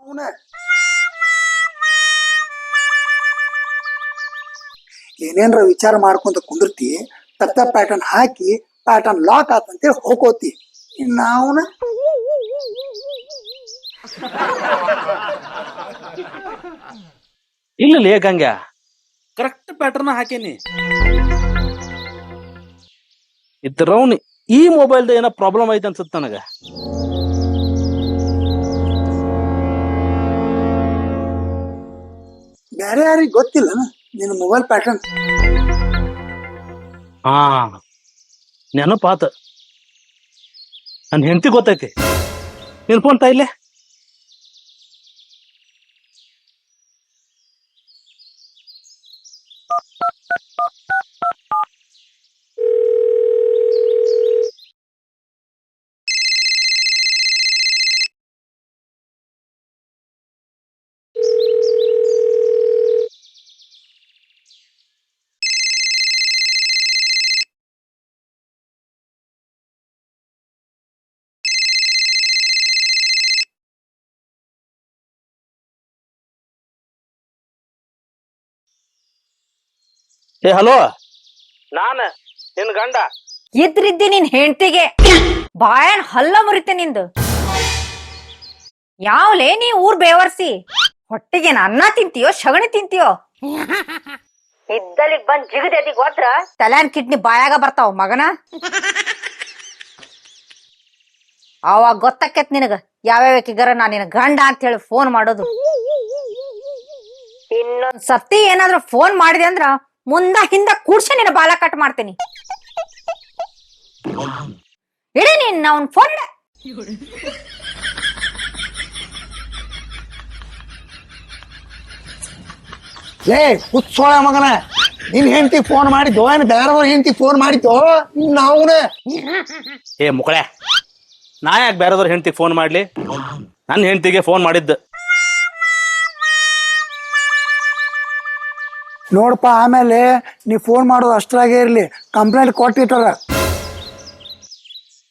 ಅವನ ಏನೇನ್ರ ವಿಚಾರ ಮಾಡ್ಕೊಂತ ಕುಂದಿರ್ತಿ ತಪ್ಪ ಪ್ಯಾಟರ್ನ್ ಹಾಕಿ ಪ್ಯಾಟರ್ನ್ ಲಾಕ್ ಆತಂತೇಳಿ ಹೋಗೋತಿ ಇನ್ನ ಅವನ ಇಲ್ಲ ಲೇ ಗಂಗ ಕರೆಕ್ಟ್ ಪ್ಯಾಟರ್ನ್ ಹಾಕೇನಿ. ಇದ್ರವ್ನಿ ಈ ಮೊಬೈಲ್ದ ಏನೋ ಪ್ರಾಬ್ಲಮ್ ಐತೆ ಅನ್ಸುತ್ತೆ ನನಗೆ. ಬೇರೆ ಯಾರಿಗೆ ಗೊತ್ತಿಲ್ಲ ನಿನ್ನ ಮೊಬೈಲ್ ಪ್ಯಾಟರ್ನ್ ಹಾ ನೆನಪಾತ. ನನ್ನ ಹೆಂಡತಿ ಗೊತ್ತೈತಿ. ನಿನ್ ಫೋನ್ ತಾಯಿಲೆ ಏ ಹಲೋ? ನಾನ ನಿನ್ ಗಂಡ. ಇದ್ರಿದ್ದಿ ನಿನ್ ಹೆಂಡತಿಗೆ. ಬಾಯನ್ ಹಲ್ಲ ಮುರಿತೆ ನಿಂದು. ಯಾವ್ಲೇ ನೀ ಊರ್ ಬೇವರ್ಸಿ. ಹೊಟ್ಟಿಗೆ ಅನ್ನ ತಿಂತೀಯೋ ಶಗಣಿ ತಿಂತೀಯೋ? ಇದ್ದಲ್ಲಿಗ್ ಬಂದ್ ಜಿಗದೆದಿ ಹೋದ್ರ? ತಲ್ಯಾನ್ ಕಿಡ್ನಿ ಬಾಯಾಗ ಬರ್ತಾವ ಮಗನ? ಅವಾಗ ಗೊತ್ತಾಕೇತ್ ನಿನಗ ಯಾವ್ಯಾವಕ್ಕಿಗರ ನಾ ನಿನ್ ಗಂಡ ಅಂತ ಹೇಳಿ ಫೋನ್ ಮಾಡೋದು. ಇನ್ನೊಂದ್ ಸತಿ ಏನಾದ್ರೂ ಫೋನ್ ಮಾಡಿದೆ ಅಂದ್ರ ಮುಂದ ಹಿಂದ ಕೂಡ್ಸಿ ನಿನ್ನ ಬಾಲ ಕಟ್ ಮಾಡ್ತೀನಿ. ಇಡೀ ನೀನ್ ಅವನ್ ಫೋನ್ ಲೇ ಕುತ್ಸೋಳ ಮಗನ. ನಿನ್ ಹೆಂಡತಿ ಫೋನ್ ಮಾಡಿದ್ದು ಏನ್ ಬೇರೆದವ್ರ ಹೆಂಡತಿ ಫೋನ್ ಮಾಡಿದ್ದೋ? ಇನ್ನ ಅವನ ಏ ಮುಕಳೆ. ನಾ ಯಾಕೆ ಬೇರೆದವ್ರ ಹೆಂಡತಿ ಫೋನ್ ಮಾಡ್ಲಿ? ನನ್ನ ಹೆಂಡತಿಗೆ ಫೋನ್ ಮಾಡಿದ್ದ. ನೋಡಪ್ಪ, ಆಮೇಲೆ ನೀ ಫೋನ್ ಮಾಡೋದು ಅಷ್ಟ್ರಾಗೆ ಇರ್ಲಿ. ಕಂಪ್ಲೇಂಟ್ ಕೊಟ್ಟಿಟ್ಟರ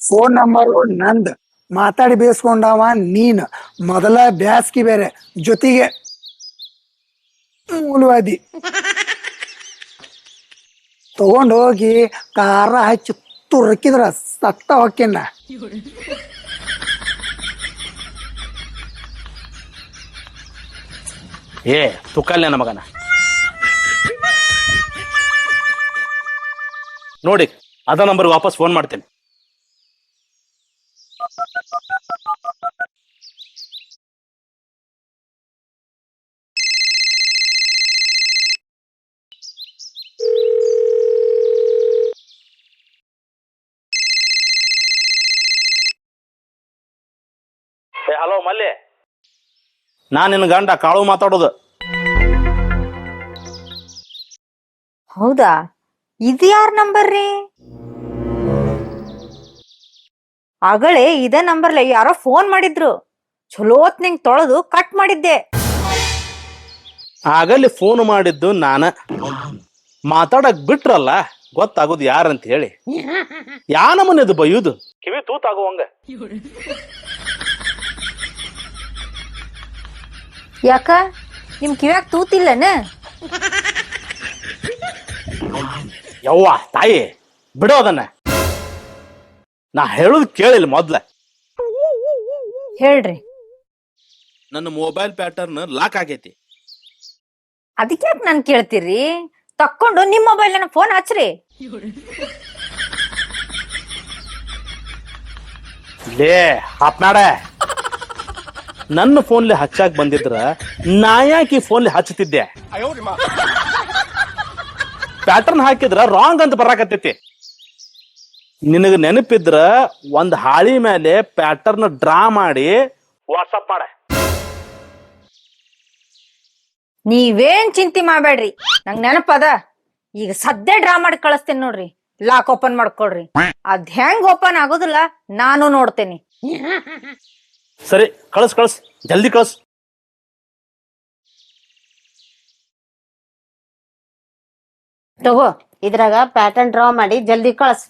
ಫೋನ್ ನಂಬರ್ ನಂದ್. ಮಾತಾಡಿ ಬೇಯಿಸ್ಕೊಂಡವ ನೀನ್. ಮೊದಲ ಬ್ಯಾಸ್ಗಿ ಬೇರೆ. ಜೊತೆಗೆ ಮೂಲವಾದಿ. ತಗೊಂಡ್ ಹೋಗಿ ಕಾರ ಹಚ್ಚಿ ತುರ್ಕಿದ್ರ ಸತ್ತ ಹೊಕ್ಕಿನ ಏ ತುಕಲ್ಯ ಮಗನ ನೋಡಿ ಅದ ನಂಬರ್ ವಾಪಸ್ ಫೋನ್ ಮಾಡ್ತೇನೆ. ಏ ಹಲೋ ಮಲ್ಲಿ. ನಾ ನಿನ್ನ ಗಂಡ ಕಾಳು ಮಾತಾಡೋದು. ಹೌದಾ? ಇದು ಯಾರ ನಂಬರ್ ರೀ? ಅಗಳೇ ಇದೇ ನಂಬರ್ಲೆ ಯಾರೋ ಫೋನ್ ಮಾಡಿದ್ರು. ಚಲೋತ್ ನಿಂಗ್ ತೊಳೆದು ಕಟ್ ಮಾಡಿದ್ದೆ. ಆಗಲ್ಲಿ ಫೋನ್ ಮಾಡಿದ್ದು ನಾನ. ಮಾತಾಡಕ್ ಬಿಟ್ರಲ್ಲ ಗೊತ್ತಾಗೋದು ಯಾರಂತ ಹೇಳಿ. ಯಾ ನಮ್ಮನೆದು ಬೈಯುದು? ಕಿವಿ ತೂತಾಗುವಂಗ ಯಾಕ? ನಿಮ್ ಕಿವ್ಯಾಗ ತೂತಿಲ್ಲನ? ಯವ್ವ ತಾಯಿ ಬಿಡೋದನ್ನ ನಾ ಹೇಳುದು ಕೇಳಿಲ್ಲ ಮೊದ್ಲ. ಹೇಳ್ರಿ. ನನ್ನ ಮೊಬೈಲ್ ಪ್ಯಾಟರ್ನ್ ಲಾಕ್ ಆಗೈತಿ. ಅದಕ್ಕೆ ಯಾಕೆ ನನ್ ಕೇಳ್ತೀರಿ? ತಕ್ಕೊಂಡು ನಿಮ್ ಮೊಬೈಲ್ ಫೋನ್ ಹಚ್ಚ್ರಿ ಲೇ ಹಾಪ್ನಾಡ ನನ್ನ ಫೋನ್ಲಿ ಹಚ್ಚಾಕ್ ಬಂದಿದ್ರ ನಾ ಯಾಕೆ ಈ ಫೋನ್ಲಿ ಹಚ್ಚುತ್ತಿದ್ದೆ ಪ್ಯಾಟರ್ನ್ ಹಾಕಿದ್ರ ರಾಂಗ್ ಅಂತ ಬರಾಕತ್ತೈತಿ. ನಿನಗ ನೆನಪಿದ್ರ ಒಂದ್ ಹಾಳಿ ಮೇಲೆ ಪ್ಯಾಟರ್ನ್ ಡ್ರಾ ಮಾಡಿ ವಾಟ್ಸಪ್ ಮಾಡ. ನೀವೇನ್ ಚಿಂತೆ ಮಾಡ್ಬೇಡ್ರಿ. ನಂಗ್ ನೆನಪದ ಈಗ ಸದ್ಯ ಡ್ರಾ ಮಾಡಿ ಕಳಿಸ್ತೇನೆ ನೋಡ್ರಿ. ಲಾಕ್ ಓಪನ್ ಮಾಡ್ಕೊಳ್ರಿ. ಅದ್ ಹೆಂಗ್ ಓಪನ್ ಆಗೋದಿಲ್ಲ ನಾನು ನೋಡ್ತೇನೆ. ಸರಿ ಕಳ್ಸ್ ಕಳ್ಸ್. ಜಲ್ದಿ ಕಳ್ಸ್. ತಗೋ. ಇದ್ರಾಗ ಪ್ಯಾಟರ್ನ್ ಡ್ರಾ ಮಾಡಿ ಜಲ್ದಿ ಕಳ್ಸ್.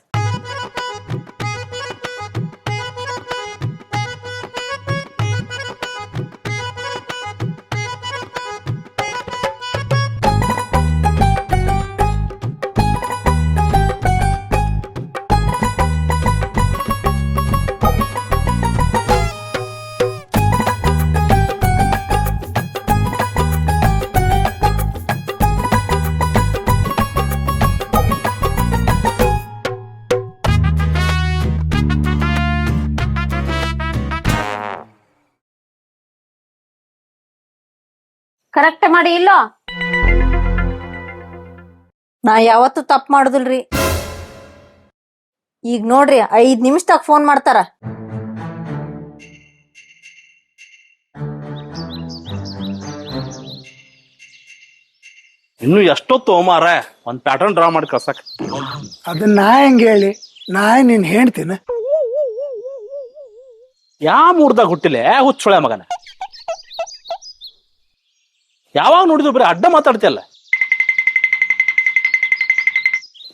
ಕರೆಕ್ಟ್ ಮಾಡಿ ಇಲ್ಲೋ? ನಾ ಯಾವತ್ತು ತಪ್ಪು ಮಾಡುದಿಲ್ರಿ. ಈಗ ನೋಡ್ರಿ ಐದ್ ನಿಮಿಷದಾಗ ಫೋನ್ ಮಾಡ್ತಾರ. ಇನ್ನು ಎಷ್ಟೊತ್ತು ಮಾರ ಒಂದ್ ಪ್ಯಾಟರ್ನ್ ಡ್ರಾ ಮಾಡಿ ಕಳ್ಸಕ್. ಅದನ್ನ ನಾ ಹೆಂಗ್ ಹೇಳಿ ನಾ ನೀನ್ ಹೇಳ್ತೀನಿ ಯಾ ಮೂರ್ದಾಗ ಹುಟ್ಟಿಲೆ? ಹುಚ್ಚೊಳೆ ಮಗನ. ಯಾವಾಗ ನೋಡಿದ್ರು ಬರೀ ಅಡ್ಡ ಮಾತಾಡ್ತಿಯಲ್ಲ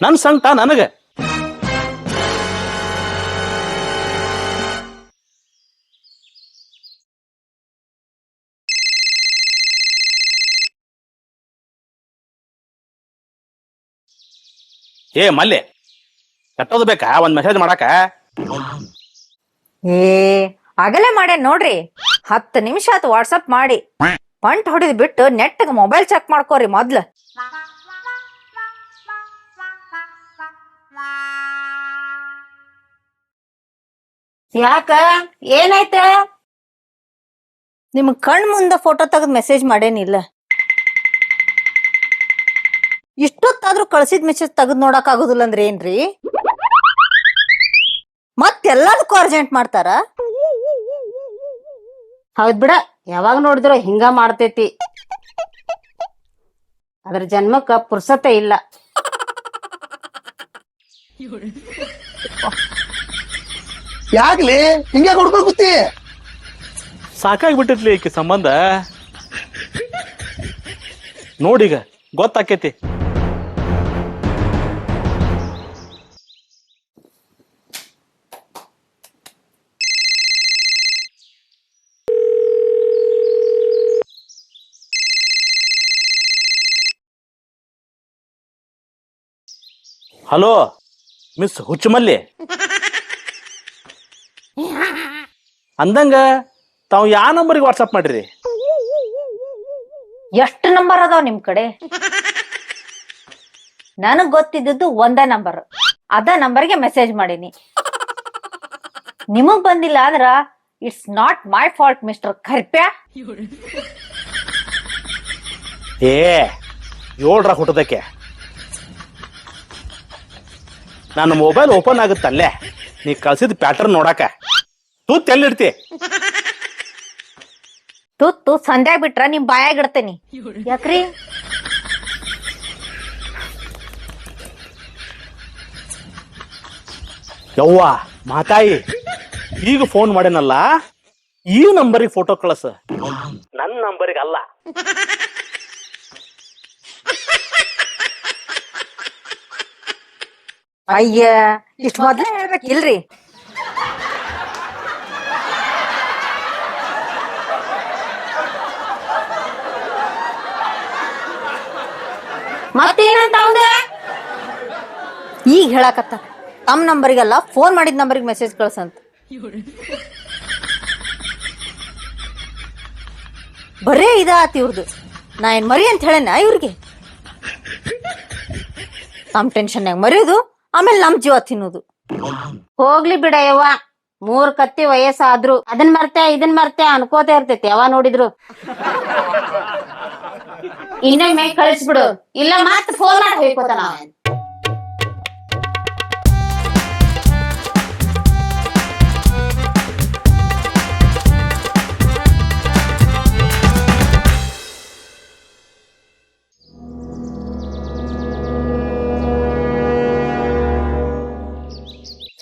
ನನ್ ಸಂಕಟ ನನಗೆ. ಏ, ಮಲ್ಲೆ. ಕಟ್ಟೋದು ಬೇಕಾ? ಒಂದ್ ಮೆಸೇಜ್ ಮಾಡಾಕ ಏ, ಆಗಲೇ ಮಾಡ್ಯಾನ ನೋಡ್ರಿ. ಹತ್ತು ನಿಮಿಷ ಆತು ವಾಟ್ಸಪ್ ಮಾಡಿ. ಪಂಟ್ ಹೊಡಿದ್ ಬಿಟ್ಟು ನೆಟ್ಗೆ ಮೊಬೈಲ್ ಚೆಕ್ ಮಾಡ್ಕೋರಿ ಮೊದ್ಲು. ಯಾಕ? ಏನಾಯ್ತ? ನಿಮ್ ಕಣ್ ಮುಂದ ಫೋಟೋ ತೆಗೆದ್ ಮೆಸೇಜ್ ಮಾಡೇನಿಲ್ಲ ಇಷ್ಟೊತ್ತಾದ್ರೂ ಕಳ್ಸಿದ್ ಮೆಸೇಜ್ ತೆಗೆದ್ ನೋಡಕ್ ಆಗುದಿಲ್ಲ ಅಂದ್ರೆ ಏನ್ರಿ? ಮತ್ತೆಲ್ಲದಕ್ಕೂ ಅರ್ಜೆಂಟ್ ಮಾಡ್ತಾರ? ಹೌದ್ ಬಿಡ. ಯಾವಾಗ ನೋಡಿದ್ರು ಹಿಂಗ ಮಾಡ್ತೈತಿ. ಅದ್ರ ಜನ್ಮಕ್ಕ ಪುರ್ಸತೆ ಇಲ್ಲ. ಯಾಕ್ಲಿ? ಹಿಂಗೆ ಕೊಡ್ಕೊಂಡು ಕೂತಿ ಸಾಕಾಗ್ಬಿಟ್ಟಿರ್ಲಿ ಈಕಿ ಸಂಬಂಧ. ನೋಡಿಗ ಗೊತ್ತಾಕೇತಿ. Hello miss Huchumalli. ಅಂದಂಗ ತಾವ್ ಯಾವ ನಂಬರ್ಗೆ ವಾಟ್ಸಪ್ ಮಾಡ್ರಿ? ಎಷ್ಟು ನಂಬರ್ ಅದಾವ ನಿಮ್ ಕಡೆ? ನನಗ್ ಗೊತ್ತಿದ್ದದ್ದು ಒಂದೇ ನಂಬರ್. ಅದ ನಂಬರ್ಗೆ ಮೆಸೇಜ್ ಮಾಡೀನಿ. ನಿಮಗ್ ಬಂದಿಲ್ಲ ಅಂದ್ರ it's not my fault mister curfew. ಏ ಏಳ್ರ ಹುಟ್ಟದಕ್ಕೆ. ನನ್ನ ಮೊಬೈಲ್ ಓಪನ್ ಆಗುತ್ತಲ್ಲೇ? ನೀ ಕಳ್ಸಿದ ಪ್ಯಾಟರ್ನ್ ನೋಡಾಕ. ತೂತ್ ಎಲ್ಲಿಡ್ತಿ? ತುತ್ತು ಸಂಧ್ಯಾ ಬಿಟ್ರ ನಿಮ್ ಬಾಯಾಗ ಇಡ್ತೇನಿ. ಯಾಕ್ರಿ? ಯವ್ವ ಮಾತಾಯಿ ಈಗ ಫೋನ್ ಮಾಡೇನಲ್ಲ? ಈ ನಂಬರಿಗೆ ಫೋಟೋ ಕಳಸ. ನನ್ನ ನಂಬರಿಗೆ ಅಲ್ಲ. ಅಯ್ಯ ಇಷ್ಟ ಮೊದ್ಲೇ ಹೇಳ್ಬೇಕಿಲ್ರಿ ಮತ್ತೇನಂತ ಈಗ ಹೇಳಕತ್ತ ತಮ್ಮ ನಂಬರ್ಗೆಲ್ಲ ಫೋನ್ ಮಾಡಿದ ನಂಬರಿಗೆ ಮೆಸೇಜ್ ಕಳ್ಸಂತ. ಬರೇ ಇದ ಆತ ಇವ್ರದು. ನಾ ಏನ್ ಮರಿ ಅಂತ ಹೇಳೇನ ಇವ್ರಿಗೆ? ತಮ್ಮ ಟೆನ್ಷನ್ಯಾಗ ಮರೆಯೋದು? ಆಮೇಲೆ ನಮ್ ಜೀವ ತಿನ್ನೋದು. ಹೋಗ್ಲಿ ಬಿಡ ಯವ್ವ ಮೂರ್ ಕತ್ತಿ ವಯಸ್ಸಾದ್ರು. ಅದನ್ ಮರ್ತೆ, ಇದನ್ ಮರ್ತೆ ಅನ್ಕೋತ ಇರ್ತೈತಿ ಯಾವ ನೋಡಿದ್ರು. ಇನ್ನೊಮ್ಮೆ ಕಳಿಸ್ಬಿಡು. ಇಲ್ಲ ಮತ್ತೆ ಫೋನ್ ಮಾಡಿ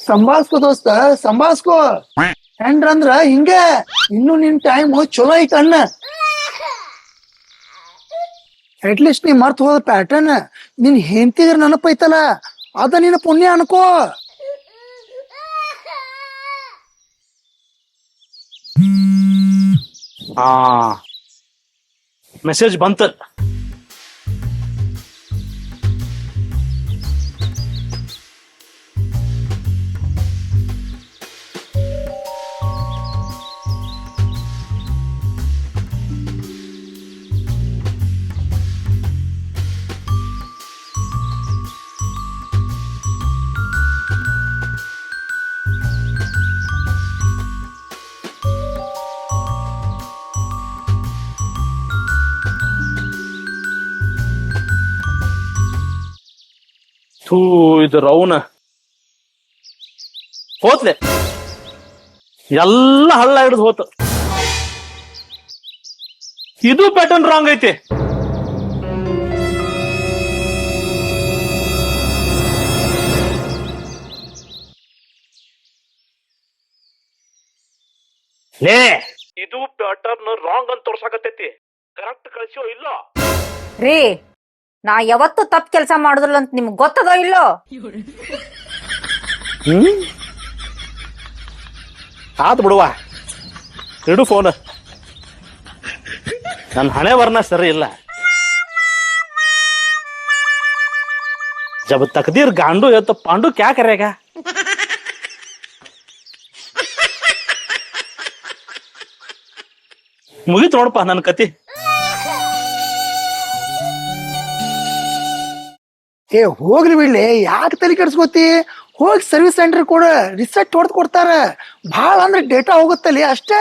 ಸಂಭಾಳ್ಸ್ಕೋ ದೋಸ್ತ ಸಂಭಾಳ್ಸ್ಕೋ ಹೆಂಡ್ರಂದ್ರ ಹಿಂಗೆ ಇನ್ನು ನಿನ್ ಟೈಮ್ ಚಲೋ ಐತ ಅಣ್ಣ. ಅಟ್ಲೀಸ್ಟ್ ನೀ ಮರ್ತ್ ಹೋದ ಪ್ಯಾಟರ್ನ್ ನಿನ್ ಹೆಂತಿದ್ರ ನೆನಪೈತಲ್ಲ ಅದ ನಿನ್ನ ಪುಣ್ಯ ಅನ್ಕೋ. ಆ ಮೆಸೇಜ್ ಬಂತ. ಥೂ ಇದು ರೌನ. ಹೋತ್ಲೆ ಎಲ್ಲ ಹಳ್ಳ ಹಿಡಿದು ಹೋತ. ಇದು ಪ್ಯಾಟರ್ನ್ ರಾಂಗ್ ಐತಿ. ಲೇ. ಇದು ಪ್ಯಾಟರ್ನ್ ರಾಂಗ್ ಅಂತ ತೋರ್ಸಾಕತ್ತೈತಿ. ಕರೆಕ್ಟ್ ಕಳ್ಸಿಯೋ ಇಲ್ಲ? ರೀ ನಾ ಯಾವತ್ತು ತಪ್ಪು ಕೆಲಸ ಮಾಡುದಿಲ್ಲ ಅಂತ ನಿಮ್ಗೆ ಗೊತ್ತದೋ ಇಲ್ಲೋ? ಹ್ಮ್? ಆತ್ ಬಿಡುವ. ಇಡು ಫೋನ್ ನನ್ನ ಹಣೆ ವರ್ಣ ಸರಿ ಇಲ್ಲ. ಜಬ್ ತಕದೀರ್ ಗಾಂಡು ಎತ್ತ ಪಾಂಡು ಕ್ಯಾ ಕರೆಗ? ಮುಗಿತ್ ನೋಡಪ್ಪ ನನ್ನ ಕತಿ. ಏ, ಹೋಗ್ಲಿ ಬಿಡ್ಲಿ, ಯಾಕೆ ತಲೆ ಕೆಡ್ಸ್ಕೊತಿ? ಹೋಗಿ ಸರ್ವಿಸ್ ಸೆಂಟರ್ ಕೊಡು ರಿಸೆಟ್ ಹೊಡೆದು ಕೊಡ್ತಾರ. ಭಾಳ ಅಂದ್ರೆ ಡೇಟಾ ಹೋಗುತ್ತಲ್ಲಿ ಅಷ್ಟೇ.